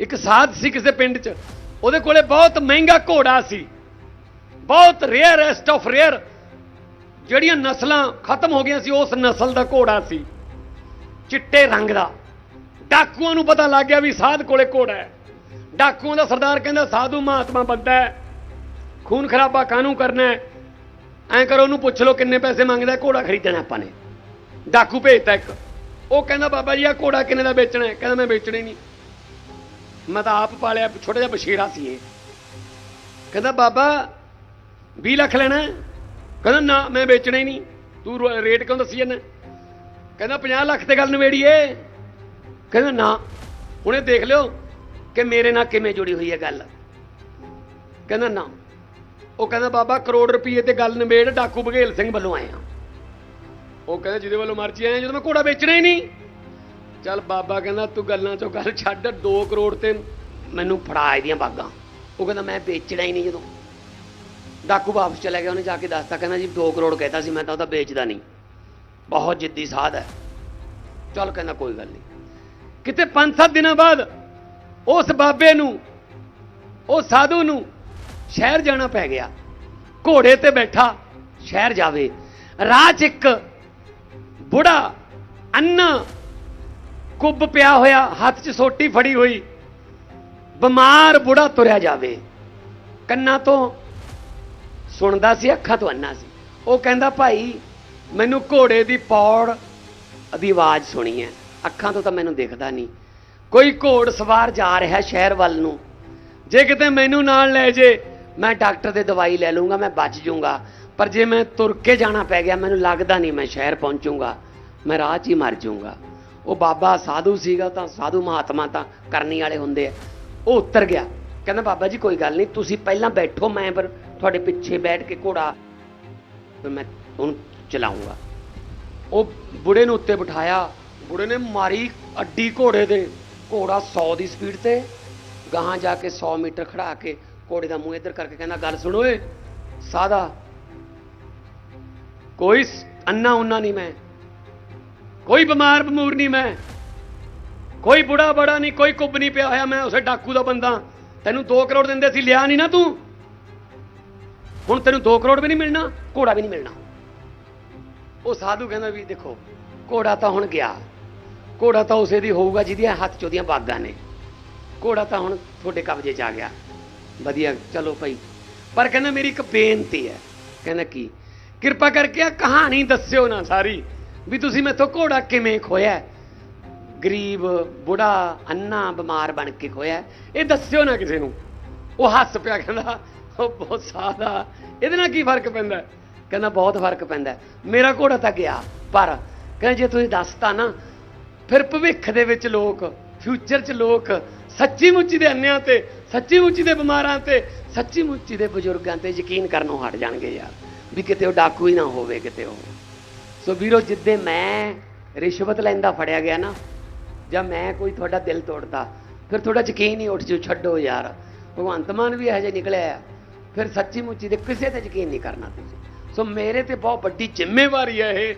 ਇੱਕ ਸਾਧ ਸੀ ਕਿਸੇ ਪਿੰਡ 'ਚ। ਉਹਦੇ ਕੋਲੇ ਬਹੁਤ ਮਹਿੰਗਾ ਘੋੜਾ ਸੀ। ਬਹੁਤ ਰੇਅਰ ਐਸਟ ਆਫ ਰੇਅਰ ਜਿਹੜੀਆਂ ਨਸਲਾਂ ਖਤਮ ਹੋ ਗਈਆਂ ਸੀ, ਉਸ ਨਸਲ ਦਾ ਘੋੜਾ ਸੀ। ਚਿੱਟੇ ਰੰਗ ਦਾ। ਡਾਕੂਆਂ ਨੂੰ ਪਤਾ ਲੱਗ ਗਿਆ ਵੀ ਸਾਧ ਕੋਲੇ ਘੋੜਾ ਹੈ। ਡਾਕੂਆਂ ਦਾ ਸਰਦਾਰ ਕਹਿੰਦਾ, ਸਾਧੂ ਮਹਾਤਮਾ ਬੰਦਾ ਹੈ। ਖੂਨ ਖਰਾਬਾ ਕਾਹਨੂੰ ਕਰਨਾ ਹੈ? ਐਂ ਕਰੋ, ਉਹਨੂੰ ਪੁੱਛ ਲਓ ਕਿੰਨੇ ਪੈਸੇ ਮੰਗਦਾ ਘੋੜਾ ਖਰੀਦਣਾ ਆਪਾਂ ਨੇ। ਡਾਕੂ ਭੇਜਤਾ ਇੱਕ। ਉਹ ਕਹਿੰਦਾ, ਬਾਬਾ ਜੀ ਆ ਘੋੜਾ ਕਿੰਨੇ ਦਾ ਵੇਚਣਾ ਹੈ? ਕਹਿੰਦਾ, ਮੈਂ ਵੇਚਣਾ ਹੀ ਨਹੀਂ। ਮੈਂ ਤਾਂ ਆਪ ਪਾਲਿਆ, ਛੋਟਾ ਜਿਹਾ ਬਸ਼ੀਰਾ ਸੀ ਇਹ। ਕਹਿੰਦਾ, ਬਾਬਾ 20 ਲੱਖ ਲੈਣਾ ਕਹਿੰਦਾ, ਨਾ, ਮੈਂ ਵੇਚਣਾ ਹੀ ਨਹੀਂ। ਤੂੰ ਰੇਟ ਕਿਉਂ ਦੱਸੀ ਜਾਂਦਾ ਕਹਿੰਦਾ 50 ਲੱਖ ਤੇ ਗੱਲ ਨਵੇੜੀਏ ਕਹਿੰਦਾ, ਨਾ, ਹੁਣੇ ਦੇਖ ਲਿਓ ਕਿ ਮੇਰੇ ਨਾਲ ਕਿਵੇਂ ਜੁੜੀ ਹੋਈ ਹੈ ਗੱਲ। ਕਹਿੰਦਾ, ਨਾ। ਉਹ ਕਹਿੰਦਾ, ਬਾਬਾ, ਕਰੋੜ ਰੁਪਏ ਤੇ ਗੱਲ ਨਵੇੜ ਡਾਕੂ ਬਘੇਲ ਸਿੰਘ ਵੱਲੋਂ ਆਇਆ ਉਹ ਕਹਿੰਦਾ, ਜਿਹਦੇ ਵੱਲੋਂ ਮਰਜ਼ੀ ਆਇਆ, ਜਦੋਂ ਮੈਂ ਘੋੜਾ ਵੇਚਣਾ ਹੀ ਨਹੀਂ ਚੱਲ ਬਾਬਾ ਕਹਿੰਦਾ, ਤੂੰ ਗੱਲਾਂ ਚੋਂ ਗੱਲ ਛੱਡ 2 ਕਰੋੜ ਤੇ ਮੈਨੂੰ ਫੜਾ ਇਹਦੀਆਂ ਬਾਗਾਂ। ਉਹ ਕਹਿੰਦਾ, ਮੈਂ ਵੇਚਣਾ ਹੀ ਨਹੀਂ ਜਦੋਂ। ਡਾਕੂ ਵਾਪਸ ਚਲਾ ਗਿਆ ਉਹਨੇ ਜਾ ਕੇ ਦੱਸਤਾ, ਕਹਿੰਦਾ ਜੀ 2 ਕਰੋੜ ਕਹਿਤਾ ਸੀ, ਮੈਂ ਤਾਂ ਉਹਦਾ ਵੇਚਦਾ ਨਹੀਂ। ਬਹੁਤ ਜਿੱਦੀ ਸਾਧ ਹੈ। ਚੱਲ ਕਹਿੰਦਾ, ਕੋਈ ਗੱਲ ਨਹੀਂ। ਕਿਤੇ 5-7 ਦਿਨਾਂ ਬਾਅਦ ਉਸ ਬਾਬੇ ਨੂੰ ਉਹ ਸਾਧੂ ਨੂੰ ਸ਼ਹਿਰ ਜਾਣਾ ਪੈ ਗਿਆ। ਘੋੜੇ ਤੇ ਬੈਠਾ, ਸ਼ਹਿਰ ਜਾਵੇ। ਰਾਹ 'ਚ ਇੱਕ ਬੁੜਾ, ਅੰਨਾ ਕੁੱਬ ਪਿਆ ਹੋਇਆ, ਹੱਥ 'ਚ ਸੋਟੀ ਫੜੀ ਹੋਈ। ਬਿਮਾਰ ਬੁੜਾ ਤੁਰਿਆ ਜਾਵੇ। ਕੰਨਾਂ ਤੋਂ ਸੁਣਦਾ ਸੀ, ਅੱਖਾਂ ਤੋਂ ਅੰਨਾ ਸੀ। ਉਹ ਕਹਿੰਦਾ, ਭਾਈ, ਮੈਨੂੰ ਘੋੜੇ ਦੀ ਪੌੜ ਦੀ ਆਵਾਜ਼ ਸੁਣੀ ਹੈ। ਅੱਖਾਂ ਤੋਂ ਤਾਂ ਮੈਨੂੰ ਦਿਖਦਾ ਨਹੀਂ। ਕੋਈ ਘੋੜ ਸਵਾਰ ਜਾ ਰਿਹਾ ਸ਼ਹਿਰ ਵੱਲ ਨੂੰ। ਜੇ ਕਿਤੇ ਮੈਨੂੰ ਨਾਲ ਲੈ ਜੇ, ਮੈਂ ਡਾਕਟਰ ਦੇ ਦਵਾਈ ਲੈ ਲੂੰਗਾ ਮੈਂ ਬਚ ਜਾਊਂਗਾ ਪਰ ਜੇ ਮੈਂ ਤੁਰ ਕੇ ਜਾਣਾ ਪੈ ਗਿਆ, ਮੈਨੂੰ ਲੱਗਦਾ ਨਹੀਂ ਮੈਂ ਸ਼ਹਿਰ ਪਹੁੰਚੂੰਗਾ। ਮੈਂ ਰਾਹ 'ਚ ਹੀ ਮਰ ਜਾਊਂਗਾ ਉਹ ਬਾਬਾ ਸਾਧੂ ਸੀਗਾ ਤਾਂ ਸਾਧੂ ਮਹਾਤਮਾ ਤਾਂ ਕਰਨੀ ਵਾਲੇ ਹੁੰਦੇ ਆ। ਉਹ ਉੱਤਰ ਗਿਆ। ਕਹਿੰਦਾ, ਬਾਬਾ ਜੀ, ਕੋਈ ਗੱਲ ਨਹੀਂ, ਤੁਸੀਂ ਪਹਿਲਾਂ ਬੈਠੋ, ਮੈਂ ਪਰ ਤੁਹਾਡੇ ਪਿੱਛੇ ਬੈਠ ਕੇ ਘੋੜਾ ਮੈਂ ਉਹਨੂੰ ਚਲਾਉਂਗਾ। ਉਹ ਬੁੜੇ ਨੂੰ ਉੱਤੇ ਬਿਠਾਇਆ। ਬੁੜੇ ਨੇ ਮਾਰੀ ਅੱਡੀ ਘੋੜੇ ਦੇ ਘੋੜਾ 100 ਦੀ ਸਪੀਡ ਤੇ ਗਾਹਾਂ ਜਾ ਕੇ 100 ਮੀਟਰ ਖੜਾ ਕੇ ਘੋੜੇ ਦਾ ਮੂੰਹ ਇੱਧਰ ਕਰਕੇ ਕਹਿੰਦਾ, ਗੱਲ ਸੁਣੋ ਏ ਸਾਦਾ ਕੋਈ ਅੰਨਾ ਉੰਨਾ ਨਹੀਂ ਮੈਂ। ਕੋਈ ਬਿਮਾਰ ਬਮੂਰ ਨਹੀਂ ਮੈਂ। ਕੋਈ ਬੁੜਾ ਬੜਾ ਨਹੀਂ, ਕੋਈ ਕੁੱਬ ਨਹੀਂ ਪਿਆ ਹੋਇਆ ਮੈਂ ਉਸੇ ਡਾਕੂ ਦਾ ਬੰਦਾ। ਤੈਨੂੰ 2 ਕਰੋੜ ਦਿੰਦੇ ਸੀ, ਲਿਆ ਨਹੀਂ ਨਾ ਤੂੰ। ਹੁਣ ਤੈਨੂੰ 2 ਕਰੋੜ ਵੀ ਨਹੀਂ ਮਿਲਣਾ, ਘੋੜਾ ਵੀ ਨਹੀਂ ਮਿਲਣਾ। ਉਹ ਸਾਧੂ ਕਹਿੰਦਾ ਵੀ ਦੇਖੋ, ਘੋੜਾ ਤਾਂ ਹੁਣ ਗਿਆ। ਘੋੜਾ ਤਾਂ ਉਸੇ ਦੀ ਹੋਊਗਾ ਜਿਹਦੀਆਂ ਹੱਥ ਚ ਉਹਦੀਆਂ ਬਾਗਾਂ ਨੇ। ਘੋੜਾ ਤਾਂ ਹੁਣ ਤੁਹਾਡੇ ਕਬਜ਼ੇ 'ਚ ਆ ਗਿਆ। ਵਧੀਆ, ਚਲੋ ਭਾਈ। ਪਰ ਕਹਿੰਦਾ ਮੇਰੀ ਇੱਕ ਬੇਨਤੀ ਹੈ। ਕਹਿੰਦਾ ਕੀ? ਕਿਰਪਾ ਕਰਕੇ ਆ ਕਹਾਣੀ ਦੱਸਿਓ ਨਾ ਸਾਰੀ। ਵੀ ਤੁਸੀਂ ਮੈਥੋਂ ਘੋੜਾ ਕਿਵੇਂ ਖੋਇਆ ਗਰੀਬ, ਬੁੜਾ, ਅੰਨਾ, ਬਿਮਾਰ ਬਣ ਕੇ ਖੋਇਆ ਇਹ ਦੱਸਿਓ ਨਾ ਕਿਸੇ ਨੂੰ। ਉਹ ਹੱਸ ਪਿਆ ਕਹਿੰਦਾ, ਉਹ ਬਹੁਤ ਸਾਦਾ। ਇਹਦੇ ਨਾਲ ਕੀ ਫ਼ਰਕ ਪੈਂਦਾ? ਕਹਿੰਦਾ, ਬਹੁਤ ਫ਼ਰਕ ਪੈਂਦਾ। ਮੇਰਾ ਘੋੜਾ ਤਾਂ ਗਿਆ, ਪਰ ਕਹਿੰਦਾ, ਜੇ ਤੁਸੀਂ ਦੱਸਤਾ ਨਾ, ਫਿਰ ਭਵਿੱਖ ਦੇ ਵਿੱਚ ਲੋਕ ਫਿਊਚਰ 'ਚ ਲੋਕ ਸੱਚੀ ਮੁੱਚੀ ਦੇ ਅੰਨਿਆਂ ਤੇ, ਸੱਚੀ ਮੁੱਚੀ ਦੇ ਬਿਮਾਰਾਂ ਤੇ, ਸੱਚੀ ਮੁੱਚੀ ਦੇ ਬਜ਼ੁਰਗਾਂ ਤੇ ਯਕੀਨ ਕਰਨੋਂ ਹਟ ਜਾਣਗੇ ਯਾਰ। ਵੀ ਕਿਤੇ ਉਹ ਡਾਕੂ ਹੀ ਨਾ ਹੋਵੇ, ਕਿਤੇ ਉਹ। ਸੋ ਵੀਰੋ, ਜਿੱਦੇ ਮੈਂ ਰਿਸ਼ਵਤ ਲੈਂਦਾ ਫੜਿਆ ਗਿਆ ਨਾ, ਜਾਂ ਮੈਂ ਕੋਈ ਤੁਹਾਡਾ ਦਿਲ ਤੋੜਦਾ, ਫਿਰ ਤੁਹਾਡਾ ਯਕੀਨ ਹੀ ਉੱਠ ਜੂ, ਛੱਡੋ ਯਾਰ। ਭਗਵੰਤ ਮਾਨ ਵੀ ਇਹੋ ਜਿਹਾ ਨਿਕਲਿਆ ਆ। ਫਿਰ ਸੱਚੀ ਮੁੱਚੀ ਦੇ ਕਿਸੇ ਤੇ ਯਕੀਨ ਨਹੀਂ ਕਰਨਾ ਤੁਸੀਂ। ਸੋ ਮੇਰੇ ਤੇ ਬਹੁਤ ਵੱਡੀ ਜ਼ਿੰਮੇਵਾਰੀ ਹੈ ਇਹ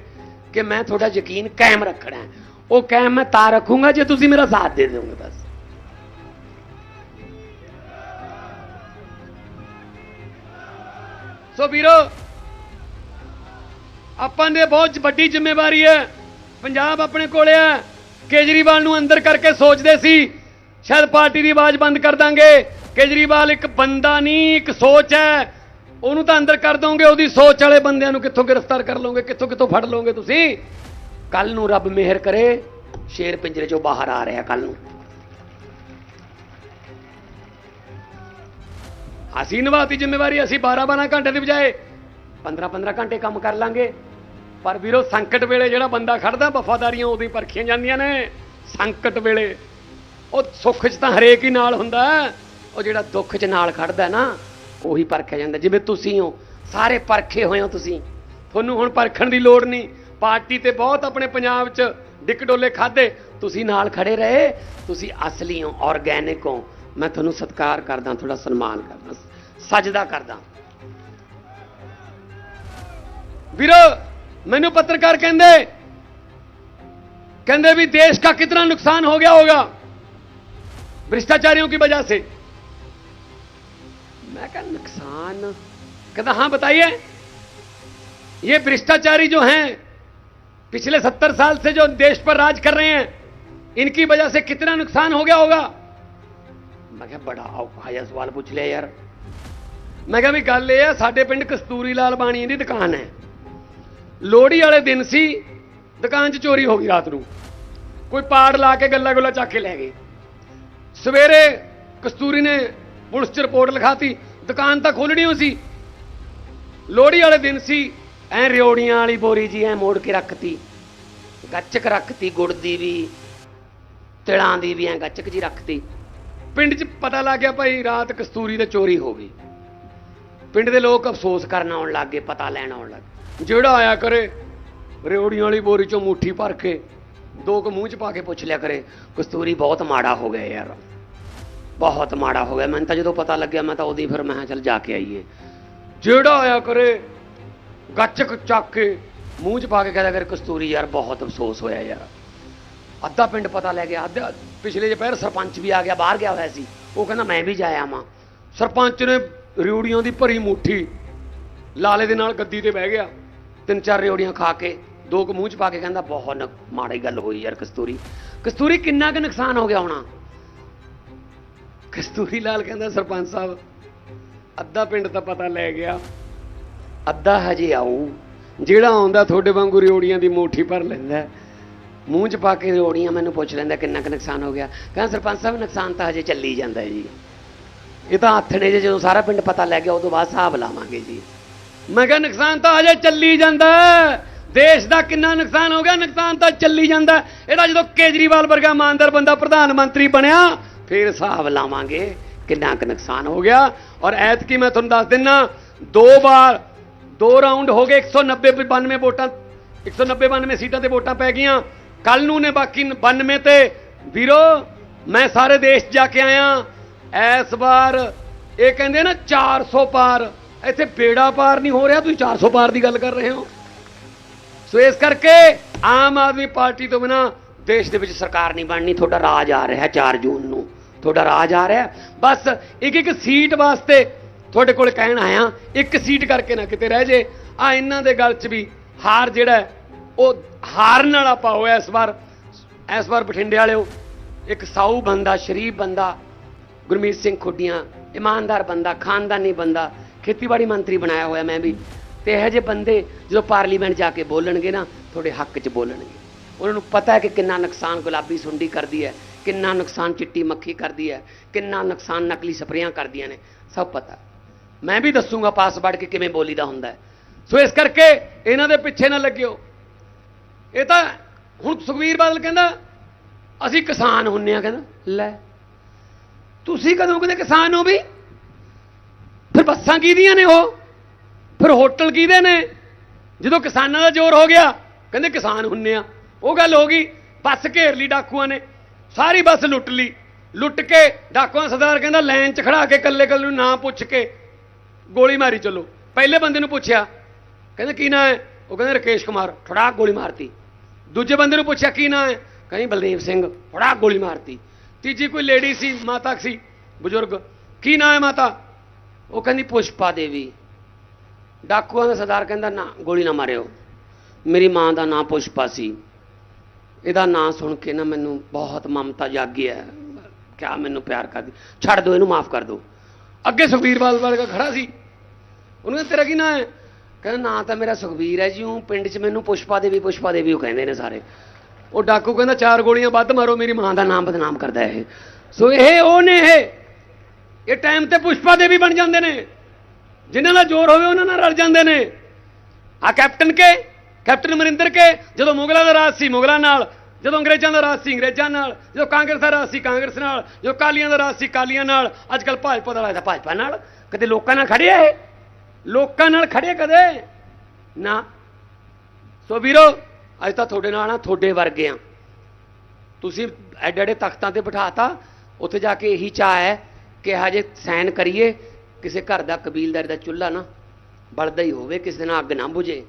ਕਿ ਮੈਂ ਤੁਹਾਡਾ ਯਕੀਨ ਕਾਇਮ ਰੱਖਣਾ ਉਹ ਕਾਇਮ ਮੈਂ ਤਾਂ ਰੱਖੂੰਗਾ ਜੇ ਤੁਸੀਂ ਮੇਰਾ ਸਾਥ ਦੇ ਦਿਓਗੇ ਬਸ। ਸੋ ਵੀਰੋ ਆਪਾਂ ਦੇ ਬਹੁਤ ਵੱਡੀ ਜ਼ਿੰਮੇਵਾਰੀ ਹੈ। ਪੰਜਾਬ ਆਪਣੇ ਕੋਲ ਹੈ। ਕੇਜਰੀਵਾਲ ਨੂੰ ਅੰਦਰ ਕਰਕੇ ਸੋਚਦੇ ਸੀ, ਸ਼ਾਇਦ ਪਾਰਟੀ ਦੀ ਆਵਾਜ਼ ਬੰਦ ਕਰ ਦਾਂਗੇ। ਕੇਜਰੀਵਾਲ ਇੱਕ ਬੰਦਾ ਨਹੀਂ, ਇੱਕ ਸੋਚ ਹੈ। ਉਹਨੂੰ ਤਾਂ ਅੰਦਰ ਕਰ ਦੋਗੇ, ਉਹਦੀ ਸੋਚ ਵਾਲੇ ਬੰਦਿਆਂ ਨੂੰ ਕਿੱਥੋਂ ਗ੍ਰਿਫਤਾਰ ਕਰ ਲਓਗੇ, ਕਿੱਥੋਂ ਕਿੱਥੋਂ ਫੜ ਲਓਗੇ ਤੁਸੀਂ? ਕੱਲ ਨੂੰ ਰੱਬ ਮਿਹਰ ਕਰੇ, ਸ਼ੇਰ ਪਿੰਜਰੇ ਚੋਂ ਬਾਹਰ ਆ ਰਿਹਾ ਕੱਲ ਨੂੰ। ਅਸੀਂ ਨਿਭਾਤੀ ਜ਼ਿੰਮੇਵਾਰੀ, ਅਸੀਂ 12 12 ਘੰਟੇ ਦੀ ਬਜਾਏ 15 15 ਘੰਟੇ ਕੰਮ ਕਰ ਲਾਂਗੇ। ਪਰ ਵੀਰੋ, ਸੰਕਟ ਵੇਲੇ ਜਿਹੜਾ ਬੰਦਾ ਖੜਦਾ, ਵਫਾਦਾਰੀਆਂ ਉਹਦੀ ਪਰਖੀਆਂ ਜਾਂਦੀਆਂ ਨੇ। ਸੰਕਟ ਵੇਲੇ। ਉਹ ਸੁੱਖ 'ਚ ਤਾਂ ਹਰੇਕ ਹੀ ਨਾਲ ਹੁੰਦਾ ਉਹ ਜਿਹੜਾ ਦੁੱਖ 'ਚ ਨਾਲ ਖੜਦਾ ਨਾ, ਉਹੀ ਪਰਖਿਆ ਜਾਂਦਾ। ਜਿਵੇਂ ਤੁਸੀਂ ਹੋ, ਸਾਰੇ ਪਰਖੇ ਹੋਏ ਹੋ ਤੁਸੀਂ। ਤੁਹਾਨੂੰ ਹੁਣ ਪਰਖਣ ਦੀ ਲੋੜ ਨਹੀਂ। ਪਾਰਟੀ ਤੇ ਬਹੁਤ ਆਪਣੇ ਪੰਜਾਬ 'ਚ ਡਿੱਕ ਡੋਲੇ ਖਾਦੇ। ਤੁਸੀਂ ਨਾਲ ਖੜੇ ਰਹੇ। ਤੁਸੀਂ ਅਸਲੀ ਹੋ ਆਰਗੈਨਿਕ ਹੋ। ਮੈਂ ਤੁਹਾਨੂੰ ਸਤਿਕਾਰ ਕਰਦਾ, ਤੁਹਾਡਾ ਸਨਮਾਨ ਕਰਦਾ, ਸਜਦਾ ਕਰਦਾ। ਵੀਰੋ ਮੈਨੂੰ ਪੱਤਰਕਾਰ ਕਹਿੰਦੇ ਕਹਿੰਦੇ ਵੀ ਦੇਸ਼ ਦਾ ਕਿਤਨਾ ਨੁਕਸਾਨ ਹੋ ਗਿਆ ਹੋਗਾ भ्रष्टाचारियों की वजह से मैं कहा नुकसान कहता हाँ बताइए ये भ्रष्टाचारी जो हैं पिछले सत्तर साल से जो देश पर राज कर रहे हैं इनकी वजह से कितना नुकसान हो गया होगा ਮੈਂ ਕਿਹਾ ਬੜਾ ਔਖਾ ਸਵਾਲ ਪੁੱਛ ਲਿਆ ਯਾਰ ਮੈਂ ਕਿਹਾ ਵੀ ਗੱਲ ਇਹ ਆ ਸਾਡੇ ਪਿੰਡ ਕਸਤੂਰੀ ਲਾਲ ਬਾਣੀ ਦੀ ਦੁਕਾਨ ਹੈ ਲੋਹੜੀ ਵਾਲੇ ਦਿਨ ਸੀ, ਦੁਕਾਨ 'ਚ ਚੋਰੀ ਹੋ ਗਈ ਰਾਤ ਨੂੰ। ਕੋਈ ਪਾੜ ਲਾ ਕੇ ਗੱਲਾਂ ਗੁੱਲਾਂ ਚੱਕ ਕੇ ਲੈ ਗਏ। ਸਵੇਰੇ ਕਸਤੂਰੀ ਨੇ ਪੁਲਿਸ 'ਚ ਰਿਪੋਰਟ ਲਿਖਾਤੀ, ਦੁਕਾਨ ਤਾਂ ਖੋਲਣੀ ਹੋ ਸੀ। ਲੋਹੜੀ ਵਾਲੇ ਦਿਨ ਸੀ, ਐ ਰਿਓੜੀਆਂ ਵਾਲੀ ਬੋਰੀ ਜੀ ਐ ਮੋੜ ਕੇ ਰੱਖਤੀ। ਗੱਚਕ ਰੱਖਤੀ, ਗੁੜ ਦੀ ਵੀ, ਤਿਲਾਂ ਦੀ ਵੀ ਐ ਗੱਚਕ ਜੀ ਰੱਖਤੀ। ਪਿੰਡ 'ਚ ਪਤਾ ਲੱਗ ਗਿਆ ਭਾਈ, ਰਾਤ ਕਸਤੂਰੀ ਤੇ ਚੋਰੀ ਹੋ ਗਈ। ਪਿੰਡ ਦੇ ਲੋਕ ਅਫਸੋਸ ਕਰਨ ਆਉਣ ਲੱਗ ਗਏ, ਪਤਾ ਲੈਣ ਆਉਣ ਲੱਗ ਗਏ। ਜਿਹੜਾ ਆਇਆ ਕਰੇ ਰਿਓੜੀਆਂ ਵਾਲੀ ਬੋਰੀ 'ਚੋਂ ਮੁੱਠੀ ਭਰ ਕੇ ਦੋ ਕੁ ਮੂੰਹ 'ਚ ਪਾ ਕੇ ਪੁੱਛ ਲਿਆ ਕਰੇ, ਕਸਤੂਰੀ ਬਹੁਤ ਮਾੜਾ ਹੋ ਗਿਆ ਯਾਰ। ਬਹੁਤ ਮਾੜਾ ਹੋ ਗਿਆ। ਮੈਨੂੰ ਤਾਂ ਜਦੋਂ ਪਤਾ ਲੱਗਿਆ, ਮੈਂ ਤਾਂ ਉਹਦੀ ਫਿਰ ਮੈਂ ਕਿਹਾ ਚੱਲ ਜਾ ਕੇ ਆਈਏ। ਜਿਹੜਾ ਆਇਆ ਕਰੇ, ਗੱਚਕ ਚੱਕ ਕੇ ਮੂੰਹ 'ਚ ਪਾ ਕੇ ਕਹਿੰਦਾ ਕਰ, ਕਸਤੂਰੀ ਯਾਰ ਬਹੁਤ ਅਫਸੋਸ ਹੋਇਆ ਯਾਰ। ਅੱਧਾ ਪਿੰਡ ਪਤਾ ਲੈ ਗਿਆ, ਅੱਧਾ ਪਿਛਲੇ ਜੇ ਪਹਿਰ ਸਰਪੰਚ ਵੀ ਆ ਗਿਆ, ਬਾਹਰ ਗਿਆ ਹੋਇਆ ਸੀ। ਉਹ ਕਹਿੰਦਾ ਮੈਂ ਵੀ ਜਾਇਆ ਮਾਂ ਸਰਪੰਚ ਨੇ ਰਿਉੜੀਆਂ ਦੀ ਭਰੀ ਮੁੱਠੀ ਲਾਲੇ ਦੇ ਨਾਲ ਗੱਦੀ ਤੇ ਬਹਿ ਗਿਆ। ਤਿੰਨ ਚਾਰ ਰਿਉੜੀਆਂ ਖਾ ਕੇ, ਦੋ ਕੁ ਮੂੰਹ 'ਚ ਪਾ ਕੇ ਕਹਿੰਦਾ, ਬਹੁਤ ਮਾੜੀ ਗੱਲ ਹੋਈ ਯਾਰ ਕਸਤੂਰੀ। ਕਸਤੂਰੀ ਕਿੰਨਾ ਕੁ ਨੁਕਸਾਨ ਹੋ ਗਿਆ ਹੋਣਾ? ਕਸਤੂਰੀ ਲਾਲ ਕਹਿੰਦਾ, ਸਰਪੰਚ ਸਾਹਿਬ, ਅੱਧਾ ਪਿੰਡ ਤਾਂ ਪਤਾ ਲੈ ਗਿਆ। ਅੱਧਾ ਹਜੇ ਆਉ ਜਿਹੜਾ ਆਉਂਦਾ, ਤੁਹਾਡੇ ਵਾਂਗੂ ਰਿਓੜੀਆਂ ਦੀ ਮੋਠੀ ਭਰ ਲੈਂਦਾ। ਮੂੰਹ 'ਚ ਪਾ ਕੇ ਰਿਓੜੀਆਂ ਮੈਨੂੰ ਪੁੱਛ ਲੈਂਦਾ, ਕਿੰਨਾ ਕੁ ਨੁਕਸਾਨ ਹੋ ਗਿਆ। ਕਹਿੰਦਾ, ਸਰਪੰਚ ਸਾਹਿਬ, ਨੁਕਸਾਨ ਤਾਂ ਹਜੇ ਚੱਲੀ ਜਾਂਦਾ ਜੀ। ਇਹ ਤਾਂ ਹੱਥ ਨੇ ਜੇ ਜਦੋਂ ਸਾਰਾ ਪਿੰਡ ਪਤਾ ਲੱਗ ਗਿਆ, ਉਦੋਂ ਬਾਅਦ ਹਿਸਾਬ ਲਾਵਾਂਗੇ ਜੀ। ਮੈਂ ਕਿਹਾ ਨੁਕਸਾਨ ਤਾਂ ਹਜੇ ਚੱਲੀ ਜਾਂਦਾ ਦੇਸ਼ ਦਾ ਕਿੰਨਾ ਨੁਕਸਾਨ ਹੋ ਗਿਆ, ਨੁਕਸਾਨ ਤਾਂ ਚੱਲੀ ਜਾਂਦਾ ਇਹਦਾ ਜਦੋਂ ਕੇਜਰੀਵਾਲ ਵਰਗਾ ਇਮਾਨਦਾਰ ਬੰਦਾ ਪ੍ਰਧਾਨ ਮੰਤਰੀ ਬਣਿਆ, ਫਿਰ ਹਿਸਾਬ ਲਾਵਾਂਗੇ ਕਿੰਨਾ ਕੁ ਨੁਕਸਾਨ ਹੋ ਗਿਆ। ਔਰ ਐਤਕੀ ਮੈਂ ਤੁਹਾਨੂੰ ਦੱਸ ਦਿੰਨਾ, ਦੋ ਵਾਰ, ਦੋ ਰਾਉਂਡ ਹੋ ਗਏ 190 92 ਵੋਟਾਂ 190 92 ਸੀਟਾਂ ਤੇ ਵੋਟਾਂ ਪੈ ਗਈਆਂ। ਕੱਲ ਨੂੰ ਨੇ ਬਾਕੀ 92 ਤੇ। ਵੀਰੋ, ਮੈਂ ਸਾਰੇ ਦੇਸ਼ ਜਾ ਕੇ ਆਇਆ। ਇਸ ਵਾਰ ਇਹ ਕਹਿੰਦੇ ਨਾ 400 ਪਾਰ। ਇੱਥੇ ਬੇੜਾ ਪਾਰ ਨਹੀਂ ਹੋ ਰਿਹਾ, ਤੁਸੀਂ 400 ਪਾਰ ਦੀ ਗੱਲ ਕਰ ਰਹੇ ਹੋ। ਸੋ ਇਸ ਕਰਕੇ ਆਮ ਆਦਮੀ ਪਾਰਟੀ ਤੋਂ ਬਿਨਾ ਦੇਸ਼ ਦੇ ਵਿੱਚ ਸਰਕਾਰ ਨਹੀਂ ਬਣਨੀ, ਤੁਹਾਡਾ ਰਾਜ ਆ ਰਿਹਾ 4 ਜੂਨ ਨੂੰ। ਤੁਹਾਡਾ ਰਾਜ ਆ ਰਿਹਾ ਬਸ ਇੱਕ ਇੱਕ ਸੀਟ ਵਾਸਤੇ ਤੁਹਾਡੇ ਕੋਲ ਕਹਿਣ ਆਇਆ, ਇੱਕ ਸੀਟ ਕਰਕੇ ਨਾ ਕਿਤੇ ਰਹਿ ਜੇ। ਆ ਇਹਨਾਂ ਦੇ ਗੱਲ 'ਚ ਵੀ ਹਾਰ ਜਿਹੜਾ ਉਹ ਹਾਰਨ ਵਾਲਾ ਪਾਓ ਇਸ ਵਾਰ। ਇਸ ਵਾਰ ਬਠਿੰਡੇ ਵਾਲਿਓ, ਇੱਕ ਸਾਊ ਬੰਦਾ, ਸ਼ਰੀਫ ਬੰਦਾ, ਗੁਰਮੀਤ ਸਿੰਘ ਖੁੱਡੀਆਂ, ਇਮਾਨਦਾਰ ਬੰਦਾ, ਖਾਨਦਾਨੀ ਬੰਦਾ ਖੇਤੀਬਾੜੀ ਮੰਤਰੀ ਬਣਾਇਆ ਹੋਇਆ ਮੈਂ ਵੀ। ਤੇ ਇਹੋ ਜਿਹੇ ਬੰਦੇ ਜਦੋਂ ਪਾਰਲੀਮੈਂਟ ਜਾ ਕੇ ਬੋਲਣਗੇ ਨਾ, ਤੁਹਾਡੇ ਹੱਕ 'ਚ ਬੋਲਣਗੇ। ਉਹਨਾਂ ਨੂੰ ਪਤਾ ਹੈ ਕਿ ਕਿੰਨਾ ਨੁਕਸਾਨ ਗੁਲਾਬੀ ਸੁੰਡੀ ਕਰਦੀ ਹੈ, ਕਿੰਨਾ ਨੁਕਸਾਨ ਚਿੱਟੀ ਮੱਖੀ ਕਰਦੀ ਹੈ, ਕਿੰਨਾ ਨੁਕਸਾਨ ਨਕਲੀ ਸਪਰੇਆਂ ਕਰਦੀਆਂ ਨੇ, ਸਭ ਪਤਾ। ਮੈਂ ਵੀ ਦੱਸੂਗਾ ਪਾਸਵਰਡ ਕਿ ਕੇ ਕਿਵੇਂ ਬੋਲੀਦਾ ਹੁੰਦਾ ਸੋ ਇਸ ਕਰਕੇ ਇਹਨਾਂ ਦੇ ਪਿੱਛੇ ਨਾ ਲੱਗਿਓ। ਇਹ ਤਾਂ ਹੁਣ ਸੁਖਵੀਰ ਬਾਦਲ ਕਹਿੰਦਾ, ਅਸੀਂ ਕਿਸਾਨ ਹੁੰਨੇ ਆ, ਕਹਿੰਦਾ, ਲੈ, ਤੁਸੀਂ ਕਦੋਂ ਕਦੇ ਕਿਸਾਨ ਹੋ ਵੀ? ਫਿਰ ਬੱਸਾਂ ਕਿਹਦੀਆਂ ਨੇ ਉਹ? ਫਿਰ ਹੋਟਲ ਕਿਹਦੇ ਨੇ? ਜਦੋਂ ਕਿਸਾਨਾਂ ਦਾ ਜ਼ੋਰ ਹੋ ਗਿਆ, ਕਹਿੰਦੇ ਕਿਸਾਨ ਹੁੰਨੇ ਆ। ਉਹ ਗੱਲ ਹੋ ਗਈ, ਬੱਸ ਘੇਰ ਲਈ ਡਾਕੂਆਂ ਨੇ। ਸਾਰੀ ਬੱਸ ਲੁੱਟ ਲਈ। ਲੁੱਟ ਕੇ ਡਾਕੂਆਂ ਸਰਦਾਰ ਕਹਿੰਦਾ, ਲਾਈਨ 'ਚ ਖੜਾ ਕੇ ਕੱਲੇ ਕੱਲੇ ਨੂੰ ਨਾਂ ਪੁੱਛ ਕੇ ਗੋਲੀ ਮਾਰੀ ਚੱਲੋ। ਪਹਿਲੇ ਬੰਦੇ ਨੂੰ ਪੁੱਛਿਆ, ਕਹਿੰਦਾ, ਕੀ ਨਾਂ ਹੈ? ਉਹ ਕਹਿੰਦਾ, ਰਕੇਸ਼ ਕੁਮਾਰ। ਫੜਾ ਗੋਲੀ ਮਾਰਤੀ। ਦੂਜੇ ਬੰਦੇ ਨੂੰ ਪੁੱਛਿਆ, ਕੀ ਨਾਂ ਹੈ? ਕਹਿੰਦੀ, ਬਲਦੇਵ ਸਿੰਘ। ਫੜਾ ਗੋਲੀ ਮਾਰਤੀ। ਤੀਜੀ ਕੋਈ ਲੇਡੀ ਸੀ, ਮਾਤਾ ਸੀ, ਬਜ਼ੁਰਗ। ਕੀ ਨਾਂ ਹੈ ਮਾਤਾ? ਉਹ ਕਹਿੰਦੀ ਪੁਸ਼ਪਾ ਦੇਵੀ। ਡਾਕੂਆਂ ਦਾ ਸਰਦਾਰ ਕਹਿੰਦਾ, ਨਾ, ਗੋਲੀ ਨਾ ਮਾਰਿਓ। ਮੇਰੀ ਮਾਂ ਦਾ ਨਾਂ ਪੁਸ਼ਪਾ ਸੀ। ਇਹਦਾ ਨਾਂ ਸੁਣ ਕੇ ਨਾ ਮੈਨੂੰ ਬਹੁਤ ਮਮਤਾ ਜਾਗੀ ਹੈ ਕਿਆ ਮੈਨੂੰ ਪਿਆਰ ਕਰਦੀ। ਛੱਡ ਦਿਓ ਇਹਨੂੰ ਮਾਫ ਕਰ ਦਿਓ ਅੱਗੇ ਸੁਖਬੀਰ ਬਾਦਲ ਵਰਗਾ ਖੜਾ ਸੀ। ਉਹਨੂੰ ਕਹਿੰਦਾ, ਤੇਰਾ ਕੀ ਨਾਂ ਹੈ ਕਹਿੰਦਾ, ਨਾਂ ਤਾਂ ਮੇਰਾ ਸੁਖਬੀਰ ਹੈ ਜੀ। ਉਹ ਪਿੰਡ 'ਚ ਮੈਨੂੰ ਪੁਸ਼ਪਾ ਦੇਵੀ ਪੁਸ਼ਪਾ ਦੇਵੀ, ਉਹ ਕਹਿੰਦੇ ਨੇ ਸਾਰੇ। ਉਹ ਡਾਕੂ ਕਹਿੰਦਾ, ਚਾਰ ਗੋਲੀਆਂ ਵੱਧ ਮਾਰੋ, ਮੇਰੀ ਮਾਂ ਦਾ ਨਾਮ ਬਦਨਾਮ ਕਰਦਾ ਇਹ। ਸੋ ਇਹ ਉਹ ਨੇ ਇਹ। ਇਹ ਟਾਈਮ ਤੇ ਪੁਸ਼ਪਾ ਦੇਵੀ ਬਣ ਜਾਂਦੇ ਨੇ। ਜਿਨ੍ਹਾਂ ਦਾ ਜ਼ੋਰ ਹੋਵੇ, ਉਹਨਾਂ ਨਾਲ ਰਲ ਜਾਂਦੇ ਨੇ। ਆ ਕੈਪਟਨ ਕੇ, ਕੈਪਟਨ ਅਮਰਿੰਦਰ ਕੇ, ਜਦੋਂ ਮੁਗਲਾਂ ਦਾ ਰਾਜ ਸੀ, ਮੁਗਲਾਂ ਨਾਲ, ਜਦੋਂ ਅੰਗਰੇਜ਼ਾਂ ਦਾ ਰਾਜ ਸੀ, ਅੰਗਰੇਜ਼ਾਂ ਨਾਲ, ਜਦੋਂ ਕਾਂਗਰਸ ਦਾ ਰਾਜ ਸੀ, ਕਾਂਗਰਸ ਨਾਲ, ਜਦੋਂ ਕਾਲੀਆਂ ਦਾ ਰਾਜ ਸੀ ਕਾਲੀਆਂ ਨਾਲ ਅੱਜ ਕੱਲ ਭਾਜਪਾ ਦਾ ਰਾਜ ਹੈ ਭਾਜਪਾ ਨਾਲ। ਕਦੇ ਲੋਕਾਂ ਨਾਲ ਖੜਿਆ ਇਹ? ਲੋਕਾਂ ਨਾਲ ਖੜੇ ਕਦੇ? ਨਾ। ਸੋ ਵੀਰੋ, ਅੱਜ ਤਾਂ ਤੁਹਾਡੇ ਨਾਲ ਨਾ ਤੁਹਾਡੇ ਵਰਗੇ ਆ। ਤੁਸੀਂ ਐਡੇ ਐਡੇ ਤਖਤਾਂ ਤੇ ਬਿਠਾਤਾ, ਉੱਥੇ ਜਾ ਕੇ ਇਹੀ ਚਾਹ ਹੈ ਕਿ ਹਜੇ ਸਾਈਨ ਕਰੀਏ, ਕਿਸੇ ਘਰ ਦਾ ਕਬੀਲਦਾਰੀ ਦਾ ਚੁੱਲ੍ਹਾ ਨਾ ਬਲਦਾ ਹੀ ਹੋਵੇ, ਕਿਸੇ ਨਾਲ ਅੱਗ ਨਾ ਬੁਝੇ।